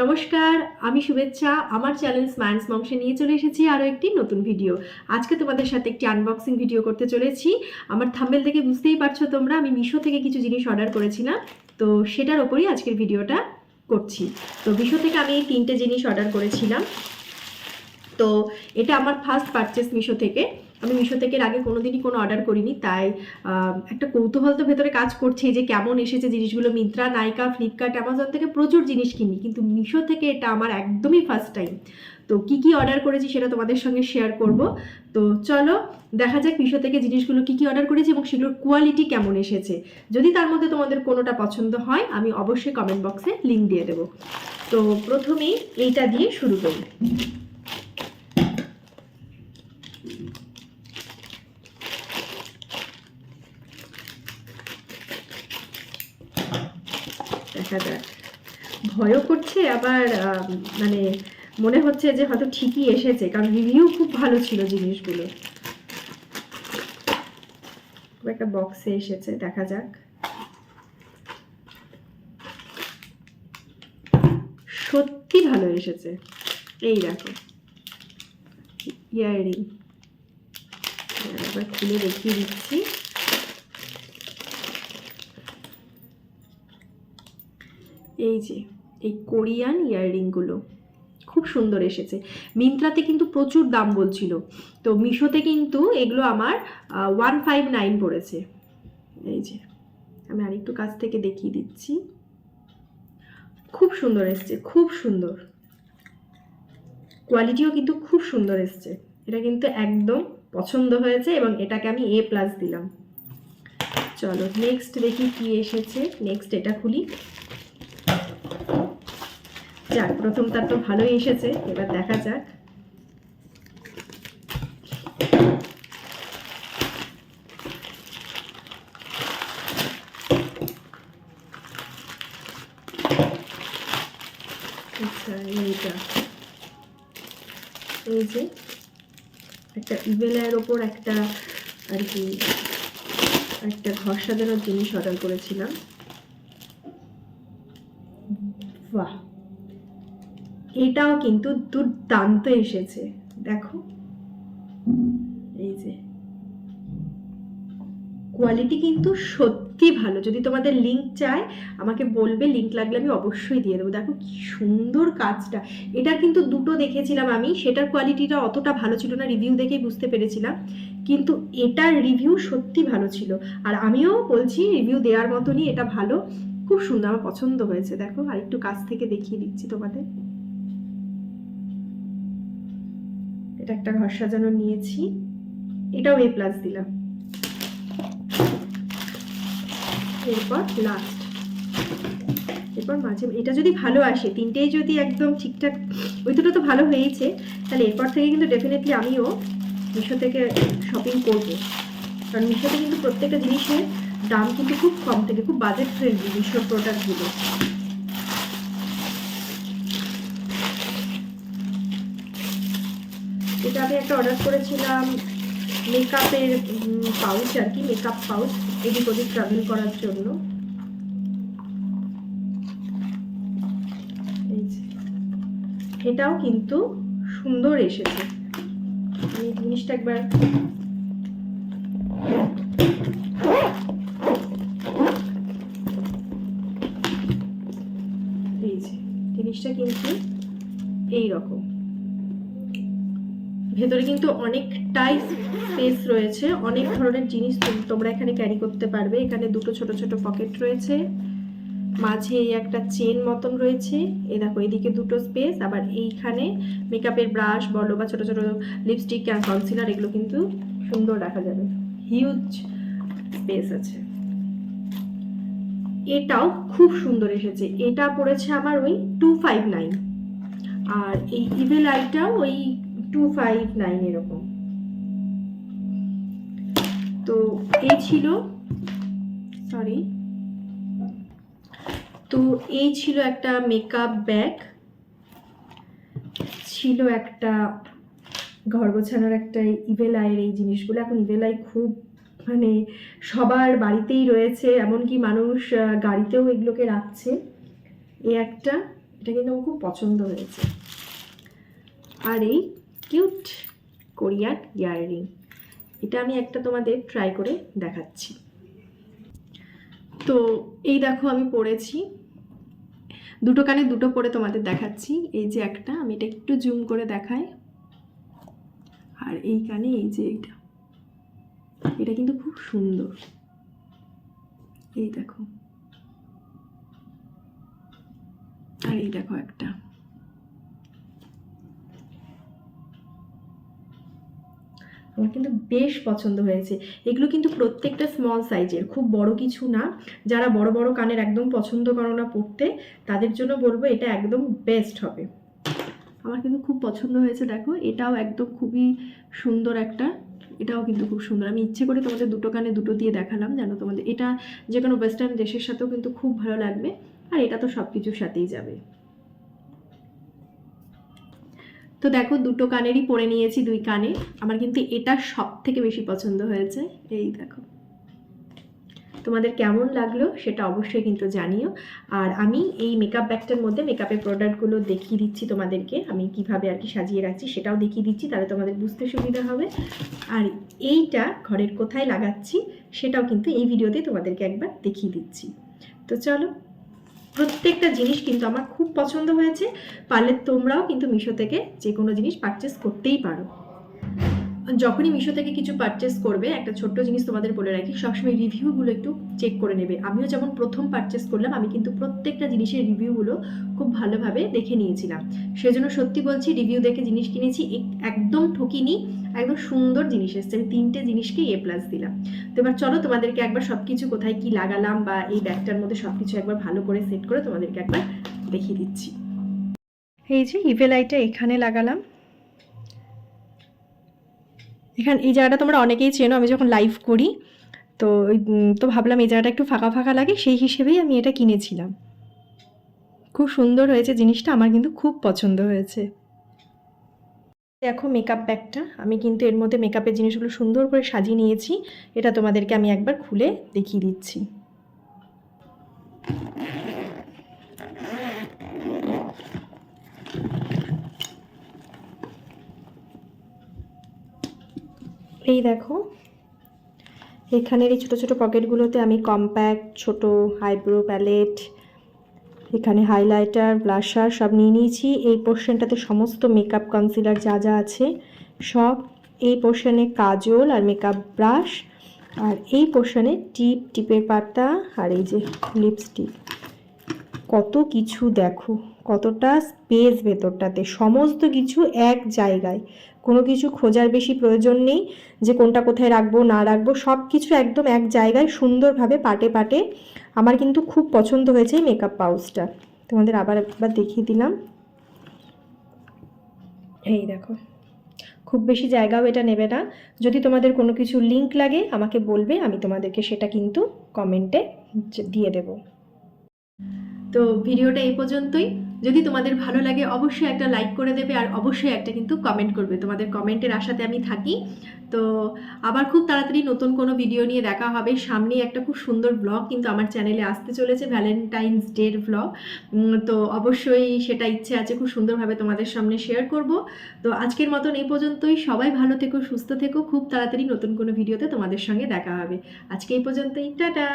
নমস্কার, আমি শুভেচ্ছা, আমার চ্যানেল স্মাইলস মংসে নিয়ে চলে এসেছি আরও একটি নতুন ভিডিও আজকে তোমাদের সাথে একটি আনবক্সিং ভিডিও করতে চলেছি। আমার থাম্বেল থেকে বুঝতেই পারছ তোমরা, আমি মিশো থেকে কিছু জিনিস অর্ডার করেছিলাম। তো সেটার ওপরই আজকের ভিডিওটা করছি। তো মিশো থেকে আমি এই তিনটে জিনিস অর্ডার করেছিলাম। তো এটা আমার ফার্স্ট পারচেস মিশো থেকে। আমি মিশো থেকে আগে কোনোদিনই কোনো অর্ডার করিনি, তাই একটা কৌতূহল তো ভেতরে কাজ করছে যে কেমন এসেছে জিনিসগুলো। মিন্ত্রা, নাইকা, ফ্লিপকার্ট, অ্যামাজন থেকে প্রচুর জিনিস কিনি, কিন্তু মিশো থেকে এটা আমার একদমই ফার্স্ট টাইম তো কি কি অর্ডার করেছি সেটা তোমাদের সঙ্গে শেয়ার করব। তো চলো, দেখা যাক মিশো থেকে জিনিসগুলো কি কি অর্ডার করেছি এবং সেগুলোর কোয়ালিটি কেমন এসেছে। যদি তার মধ্যে তোমাদের কোনোটা পছন্দ হয়, আমি অবশ্যই কমেন্ট বক্সে লিঙ্ক দিয়ে দেবো। তো প্রথমেই এইটা দিয়ে শুরু করি। দেখা যাক ভয়ও করছে, আবার মানে মনে হচ্ছে যে হয়তো ঠিকই এসেছে, কারণ রিভিউ খুব ভালো ছিল জিনিসগুলো। একটা বক্সে এসেছে, দেখা যাক। সত্যি ভালো এসেছে। এই দেখো। একবার খুলে দেখিয়ে দিচ্ছি। এই যে, এই কোরিয়ান ইয়াররিংগুলো খুব সুন্দর এসেছে। মিন্ত্রাতে কিন্তু প্রচুর দাম বলছিল। তো মিশোতে কিন্তু এগুলো আমার ওয়ান ফাইভ নাইন পড়েছে। এই যে, আমি আরেকটু কাছ থেকে দেখিয়ে দিচ্ছি। খুব সুন্দর এসছে, খুব সুন্দর। কোয়ালিটিও কিন্তু খুব সুন্দর এসছে। এটা কিন্তু একদম পছন্দ হয়েছে এবং এটাকে আমি এ প্লাস দিলাম। চলো নেক্সট দেখি কি এসেছে। নেক্সট এটা খুলি। যাক প্রথম তার তো ভালোই এসেছে, এবার দেখা যাক। আচ্ছা এইটা। এই যে একটা ইভেলের ওপর একটা আর কি, একটা ঘর সাজানোর জিনিস অর্ডার করেছিলাম। এটাও কিন্তু দুর্দান্ত এসেছে। দেখো। এই যে। কোয়ালিটি কিন্তু সত্যি ভালো। যদি তোমাদের লিংক চায়, আমাকে বলবে লিংক লাগলে আমি অবশ্যই দিয়ে দেবো। দেখো কি সুন্দর কাজটা। এটার কিন্তু দুটো দেখেছিলাম আমি। সেটার কোয়ালিটিটা অতটা ভালো ছিল না রিভিউ দেখেই বুঝতে পেরেছিলাম। কিন্তু এটার রিভিউ সত্যি ভালো ছিল। আর আমিও বলছি রিভিউ দেওয়ার মতনই এটা ভালো। খুব সুন্দর, আমার পছন্দ হয়েছে। দেখো আর একটু কাছ থেকে দেখিয়ে দিচ্ছি তোমাদের। এটা একটা ঘর সাজানো নিয়েছি। এটাও এ প্লাস দিলাম। এরপর লাস্ট এরপর মাঝে এটা যদি ভালো আসে, তিনটেই যদি একদম ঠিকঠাক ওই দুটো তো ভালো হয়েছে তাহলে এরপর থেকে কিন্তু ডেফিনেটলি আমিও মিশো থেকে শপিং করব। কারণ মিশোতে কিন্তু প্রত্যেকটা জিনিসের দাম কিন্তু খুব কম থেকে, খুব বাজেট ফ্রেন্ডলি মিশোর প্রোডাক্টগুলো এটা আমি একটা অর্ডার করেছিলাম মেকআপের পাউচ আর কি মেকআপ পাউচ এদিক ওদিক ট্রাভেল করার জন্য। এটাও কিন্তু সুন্দর এসেছে। এই জিনিসটা একবার জিনিসটা কিন্তু এই রকম ভেতরে কিন্তু অনেকটাই স্পেস রয়েছে, অনেক ধরনের জিনিস তোমরা এখানে ক্যারি করতে পারবে। এখানে দুটো ছোট ছোট পকেট রয়েছে, মাঝে একটা চেন মতন রয়েছে। এ দেখো, এদিকে দুটো স্পেস আবার এইখানে মেকআপের ব্রাশ বলো বা ছোটো ছোটো লিপস্টিক কনসিলার এগুলো কিন্তু সুন্দর রাখা যাবে। হিউজ স্পেস আছে। এটাও খুব সুন্দর এসেছে। এটা পড়েছে আমার ওই টু ফাইভ নাইন আর এই ইভেল আইটাও ওই টু ফাইভ নাইন এরকম। তো এই ছিল সরি তো এই ছিল একটা মেকআপ ব্যাগ ছিল একটা ঘর গোছানোর একটা ইভেল আয়ের এই জিনিসগুলো। এখন ইভেল আই খুব মানে সবার বাড়িতেই রয়েছে, এমনকি মানুষ গাড়িতেও এগুলোকে রাখছে। এই একটা, এটা কিন্তু আমার খুব পছন্দ হয়েছে। আর এই কিউট কোরিয়ান ইয়াররিং। এটা আমি একটা তোমাদের ট্রাই করে দেখাচ্ছি। তো এই দেখো আমি পরেছি দুটো কানে দুটো পরে তোমাদের দেখাচ্ছি। এই যে একটা, আমি এটা একটু জুম করে দেখাই। আর এই কানে এই যে এইটা। এটা কিন্তু খুব সুন্দর। এই দেখো। আর এই দেখো একটা। আমার কিন্তু বেশ পছন্দ হয়েছে। এগুলো কিন্তু প্রত্যেকটা স্মল সাইজের খুব বড় কিছু না। যারা বড় বড় কানের একদম পছন্দ করো না পড়তে, তাদের জন্য বলব এটা একদম বেস্ট হবে। আমার কিন্তু খুব পছন্দ হয়েছে, দেখো। এটাও একদম খুবই সুন্দর একটা, এটাও কিন্তু খুব সুন্দর। আমি ইচ্ছে করে তোমাদের দুটো কানে দুটো দিয়ে দেখালাম জানো তোমাদের, এটা যে কোনো ওয়েস্টার্ন ড্রেসের সাথেও কিন্তু খুব ভালো লাগবে। আর এটা তো সব কিছুর সাথেই যাবে। তো দেখো দুটো কানেরই পরে নিয়েছি, দুই কানে। আমার কিন্তু এটা সব থেকে বেশি পছন্দ হয়েছে। এই দেখো। তোমাদের কেমন লাগল সেটা অবশ্যই কিন্তু জানিও। আর আমি এই মেকআপ ব্যাগটার মধ্যে মেকআপের প্রোডাক্টগুলো দেখিয়ে দিচ্ছি তোমাদেরকে। আমি কীভাবে আর কি সাজিয়ে রাখছি সেটাও দেখিয়ে দিচ্ছি, তাহলে তোমাদের বুঝতে সুবিধা হবে। আর এইটা ঘরের কোথায় লাগাচ্ছি সেটাও কিন্তু এই ভিডিওতে তোমাদেরকে একবার দেখিয়ে দিচ্ছি। তো চলো প্রত্যেকটা জিনিস কিন্তু আমার খুব পছন্দ হয়েছে। পারলে তোমরাও কিন্তু মিশো থেকে যে কোনো জিনিস পারচেস করতেই পারো। যখনই মিশো থেকে কিছু পারচেস করবে, একটা ছোট্ট জিনিস তোমাদের বলে রাখি, সবসময় রিভিউগুলো একটু চেক করে নেবে। আমিও যেমন প্রথম পারচেস করলাম, আমি কিন্তু প্রত্যেকটা জিনিসের রিভিউগুলো খুব ভালোভাবে দেখে নিয়েছিলাম। সেজন্য সত্যি বলছি রিভিউ দেখে জিনিস কিনেছি এক- একদম ঠকিনি। একদম সুন্দর জিনিস এসছে। আমি তিনটে জিনিসকে এ প্লাস দিলাম। তো এবার চলো তোমাদেরকে একবার সব কিছু কোথায় কি লাগালাম বা এই ব্যাগটার মধ্যে সব কিছু একবার ভালো করে সেট করে তোমাদেরকে একবার দেখিয়ে দিচ্ছি। এই যে ইভেলাইটা এখানে লাগালাম। এখানে, এই জায়গাটা তোমরা অনেকেই চেনো, আমি যখন লাইভ করি, তো তো ভাবলাম এই জায়গাটা একটু ফাঁকা ফাঁকা লাগে, সেই হিসেবেই আমি এটা কিনেছিলাম। খুব সুন্দর হয়েছে জিনিসটা, আমার কিন্তু খুব পছন্দ হয়েছে। দেখো মেকআপ ব্যাগটা আমি কিন্তু এর মধ্যে মেকআপের জিনিসগুলো সুন্দর করে সাজিয়ে নিয়েছি। এটা তোমাদেরকে আমি একবার খুলে দেখিয়ে দিচ্ছি। এই দেখো, এখানের এই ছোটো ছোটো পকেটগুলোতে আমি কম্প্যাক্ট ছোট আইব্রো প্যালেট এখানে হাইলাইটার ব্লাশার সব নিয়ে নিয়েছি। এই পোর্শনটাতে সমস্ত মেকআপ কনসিলার যা যা আছে সব এই পোর্শনে কাজল আর মেকআপ ব্রাশ আর এই পোর্শনে টিপ টিপের পাতা আর এই যে লিপস্টিক কত কিছু দেখো, কতটা স্পেস ভেতরটাতে, সমস্ত কিছু এক জায়গায়। কোনো কিছু খোঁজার বেশি প্রয়োজন নেই যে কোনটা কোথায় রাখব, না রাখব সব কিছু একদম এক জায়গায় সুন্দরভাবে পাটে পাটে। আমার কিন্তু খুব পছন্দ হয়েছে এই মেকআপ পাউচটা তোমাদের আবার একবার দেখিয়ে দিলাম। এই দেখো, খুব বেশি জায়গাও এটা নেবে না। যদি তোমাদের কোনো কিছু লিংক লাগে, আমাকে বলবে, আমি তোমাদেরকে সেটা কিন্তু কমেন্টে দিয়ে দেবো। তো ভিডিওটা এই পর্যন্তই। যদি তোমাদের ভালো লাগে, অবশ্যই একটা লাইক করে দেবে আর অবশ্যই একটা কিন্তু কমেন্ট করবে। তোমাদের কমেন্টের আশাতে আমি থাকি। তো আবার খুব তাড়াতাড়ি নতুন কোনো ভিডিও নিয়ে দেখা হবে। সামনে একটা খুব সুন্দর ব্লগ কিন্তু আমার চ্যানেলে আসতে চলেছে ভ্যালেন্টাইন্স ডের ব্লগ তো অবশ্যই সেটা ইচ্ছে আছে খুব সুন্দরভাবে তোমাদের সামনে শেয়ার করব। তো আজকের মতন এই পর্যন্তই। সবাই ভালো থেকো, সুস্থ থেকো। খুব তাড়াতাড়ি নতুন কোনো ভিডিওতে তোমাদের সঙ্গে দেখা হবে। আজকে এই পর্যন্তই। টাটা!